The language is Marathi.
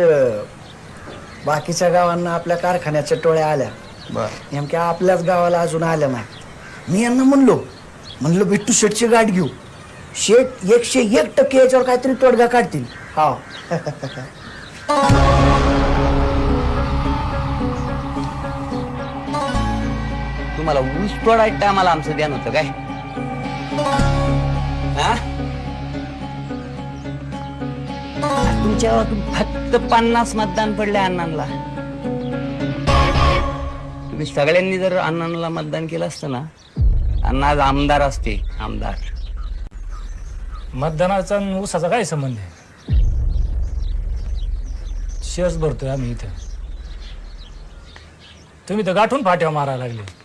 अं, बाकीच्या गावांना आपल्या कारखान्याच्या टोळ्या आल्या. बर. नेमक्या आपल्याच गावाला अजून आल्या नाही. मी यांना म्हणलो म्हणलं बिट्टू शेटची गाठ घेऊ. शेट एकशे एक टक्के याच्यावर काहीतरी तोडगा काढतील. हा तुम्हाला ऊस तोडायचं टायमाला आमचं ध्यान होतं काय? तुमच्या फक्त पन्नास मतदान पडले अण्णांना. तुम्ही सगळ्यांनी जर अण्णांना मतदान केलं असतं ना अण्णा आज आमदार असते आमदार. मतदानाचा ऊसाचा काय संबंध आहे? शेअर्स भरतोय आम्ही इथं. तुम्ही तर गाठून फाट्या मारायला लागले.